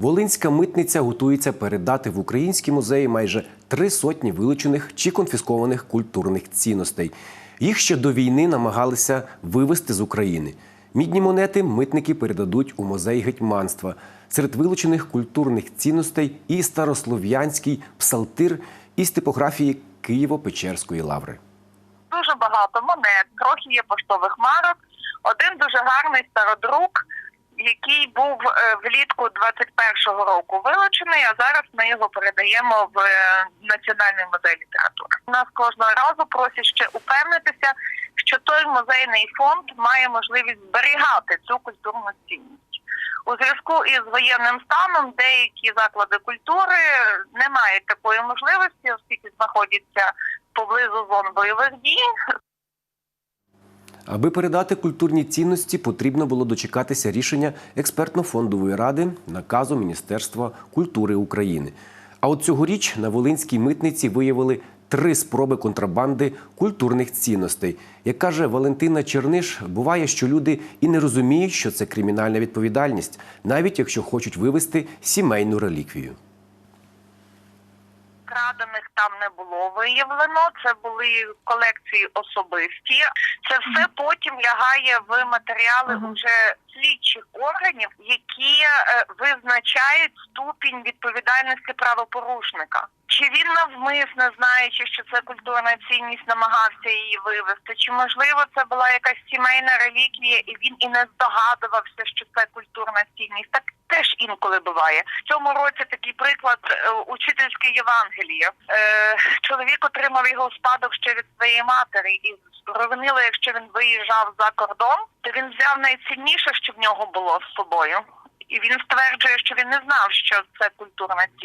Волинська митниця готується передати в українські музеї майже три сотні вилучених чи конфіскованих культурних цінностей. Їх ще до війни намагалися вивезти з України. Мідні монети митники передадуть у музей гетьманства. Серед вилучених культурних цінностей і старослов'янський псалтир із типографії Києво-Печерської лаври. дуже багато монет, трохи є поштових марок. Один дуже гарний стародрук, який був е, влітку 21-го року вилучений, а зараз ми його передаємо в е, Національний музей літератури. Нас кожного разу просять ще упевнитися, що той музейний фонд має можливість зберігати цю культурну цінність. У зв'язку із воєнним станом деякі заклади культури не мають такої можливості, оскільки знаходяться поблизу зон бойових дій. Аби передати культурні цінності, потрібно було дочекатися рішення експертно-фондової ради наказу Міністерства культури України. А от цьогоріч на Волинській митниці виявили три спроби контрабанди культурних цінностей. Як каже Валентина Черниш, буває, що люди і не розуміють, що це кримінальна відповідальність, навіть якщо хочуть вивезти сімейну реліквію. Крадених там не було виявлено. Це були колекції особисті. Це все потім лягає в матеріали уже слідчих органів, які е, визначають ступінь відповідальності правопорушника. Чи він навмисно, знаючи, що це культурна цінність, намагався її вивезти? Чи можливо це була якась сімейна реліквія, і він і не здогадувався, що це культурна цінність? Так теж інколи буває. В цьому році такий приклад е, учительське Євангеліє. Е, чоловік отримав його спадок ще від своєї матері, і зрозуміло, якщо він виїжджав за кордон, то він взяв найцінніше, що в нього було з собою. І він стверджує, що він не знав, що це культурна цінність.